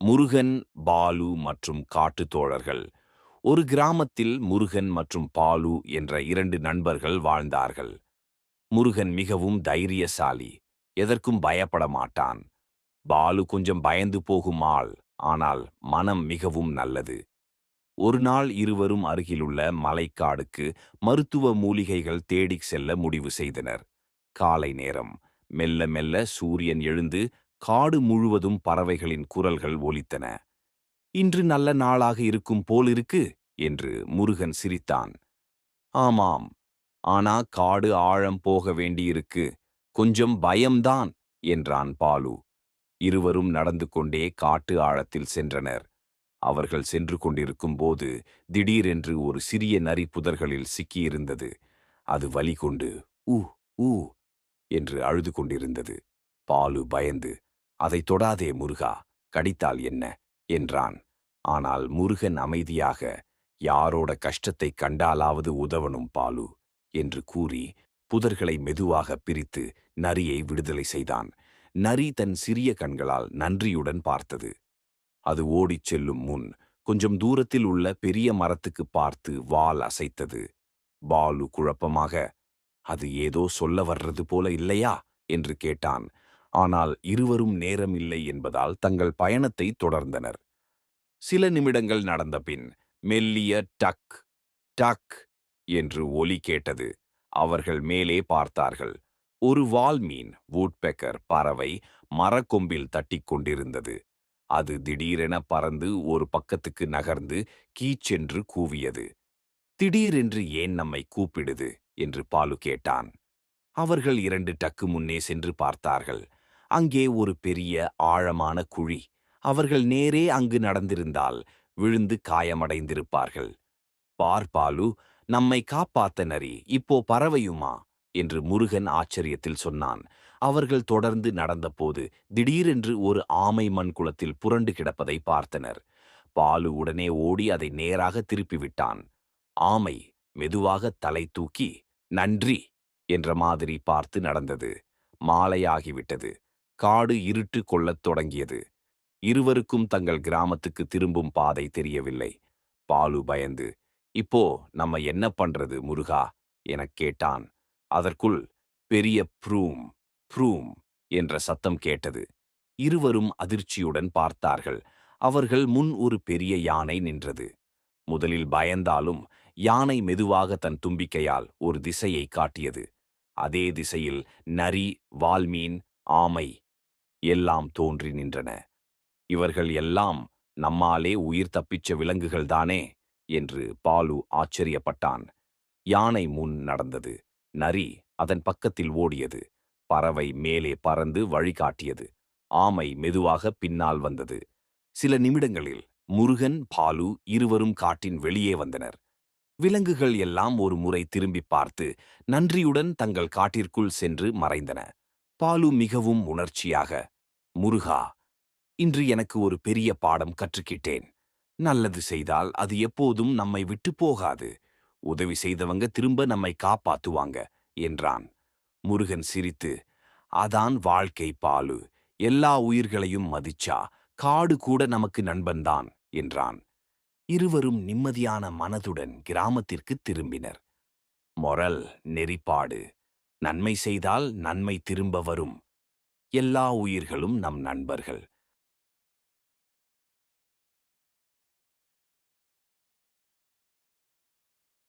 முருகன் பாலு மற்றும் காட்டுத் தோழர்கள். ஒரு கிராமத்தில் முருகன் மற்றும் பாலு என்ற இரண்டு நண்பர்கள் வாழ்ந்தார்கள். முருகன் மிகவும் தைரியசாலி எதற்கும் பயப்பட மாட்டான். பாலு கொஞ்சம் பயந்து போகும் ஆள் ஆனால் மனம் மிகவும் நல்லது. ஒரு நாள் இருவரும் அருகிலுள்ள மலைக்காடுக்கு மருத்துவ மூலிகைகள் தேடிச் செல்ல முடிவு செய்தனர். காலை நேரம் மெல்ல மெல்ல சூரியன் எழுந்து காடு முழுவதும் பறவைகளின் குரல்கள் ஒலித்தன. இன்று நல்ல நாளாக இருக்கும் போலிருக்கு என்று முருகன் சிரித்தான். ஆமாம் ஆனா காடு ஆழம் போக வேண்டியிருக்கு கொஞ்சம் பயம்தான் என்றான் பாலு. இருவரும் நடந்து கொண்டே காட்டு ஆழத்தில் சென்றனர். அவர்கள் சென்று கொண்டிருக்கும் போது திடீரென்று ஒரு சிறிய நரி புதர்களில் சிக்கியிருந்தது. அது வலி கொண்டு ஊ ஊ என்று அழுது கொண்டிருந்தது. பாலு பயந்து அதை தொடாதே முருகா கடித்தால் என்ன? என்றான். ஆனால் முருகன் அமைதியாக யாரோட கஷ்டத்தை கண்டாலாவது உதவணும் பாலு என்று கூறி புதர்களை மெதுவாக பிரித்து நரியை விடுதலை செய்தான். நரி தன் சிறிய கண்களால் நன்றியுடன் பார்த்தது. அது ஓடிச் செல்லும் முன் கொஞ்சம் தூரத்தில் உள்ள பெரிய மரத்துக்கு பார்த்து வால் அசைத்தது. பாலு குழப்பமாக அது ஏதோ சொல்ல வர்றது போல இல்லையா? என்று கேட்டான். ஆனால் இருவரும் நேரம் இல்லை என்பதால் தங்கள் பயணத்தை தொடர்ந்தனர். சில நிமிடங்கள் நடந்த பின் மெல்லிய டக் டக் என்று ஒலி கேட்டது. அவர்கள் மேலே பார்த்தார்கள். ஒரு வால்மீன் வூட்பெக்கர் பறவை மரக்கொம்பில் தட்டிக் கொண்டிருந்தது. அது திடீரென பறந்து ஒரு பக்கத்துக்கு நகர்ந்து கீச்சென்று கூவியது. திடீரென்று ஏன் நம்மை கூப்பிடுது? என்று பாலு கேட்டான். அவர்கள் இரண்டு டக்கு முன்னே சென்று பார்த்தார்கள். அங்கே ஒரு பெரிய ஆழமான குழி. அவர்கள் நேரே அங்கு நடந்திருந்தால் விழுந்து காயமடைந்திருப்பார்கள். பார் பாலு நம்மை காப்பாத்த நரி இப்போ பறவையுமா? என்று முருகன் ஆச்சரியத்தில் சொன்னான். அவர்கள் தொடர்ந்து நடந்தபோது திடீரென்று ஒரு ஆமை மண் குளத்தில் புரண்டு கிடப்பதை பார்த்தனர். பாலு உடனே ஓடி அதை நேராக திருப்பிவிட்டான். ஆமை மெதுவாக தலை தூக்கி நன்றி என்ற மாதிரி பார்த்து நடந்தது. மாலையாகிவிட்டது. காடு இருட்டு கொள்ளத் தொடங்கியது. இருவருக்கும் தங்கள் கிராமத்துக்கு திரும்பும் பாதை தெரியவில்லை. பாலு பயந்து இப்போ நம்ம என்ன பண்றது முருகா? எனக் கேட்டான். அதற்குள் பெரிய ப்ரூம் ப்ரூம் என்ற சத்தம் கேட்டது. இருவரும் அதிர்ச்சியுடன் பார்த்தார்கள். அவர்கள் முன் ஒரு பெரிய யானை நின்றது. முதலில் பயந்தாலும் யானை மெதுவாக தன் தும்பிக்கையால் ஒரு திசையை காட்டியது. அதே திசையில் நரி வால்மீன் ஆமை எல்லாம் தோன்றி நின்றன. இவர்கள் எல்லாம் நம்மாலே உயிர் தப்பிச்ச விலங்குகள்தானே என்று பாலு ஆச்சரியப்பட்டான். யானை முன் நடந்தது. நரி அதன் பக்கத்தில் ஓடியது. பறவை மேலே பறந்து வழிகாட்டியது ஆமை மெதுவாக பின்னால் வந்தது. சில நிமிடங்களில் முருகன் பாலு இருவரும் காட்டின் வெளியே வந்தனர். விலங்குகள் எல்லாம் ஒரு முறை திரும்பி பார்த்து நன்றியுடன் தங்கள் காட்டிற்குள் சென்று மறைந்தன. பாலு மிகவும் உணர்ச்சியாக முருகா இன்று எனக்கு ஒரு பெரிய பாடம் கற்றுக்கிட்டேன். நல்லது செய்தால் அது எப்போதும் நம்மை விட்டு போகாது. உதவி செய்தவங்க திரும்ப நம்மை காப்பாத்துவாங்க என்றான். முருகன் சிரித்து அதான் வாழ்க்கை பாலு. எல்லா உயிர்களையும் மதிச்சா காடு கூட நமக்கு நண்பன்தான் என்றான். இருவரும் நிம்மதியான மனதுடன் கிராமத்திற்கு திரும்பினர். மொரல் நெறிப்பாடு. நன்மை செய்தால் நன்மை திரும்ப வரும். எல்லா உயிர்களும் நம் நண்பர்கள்.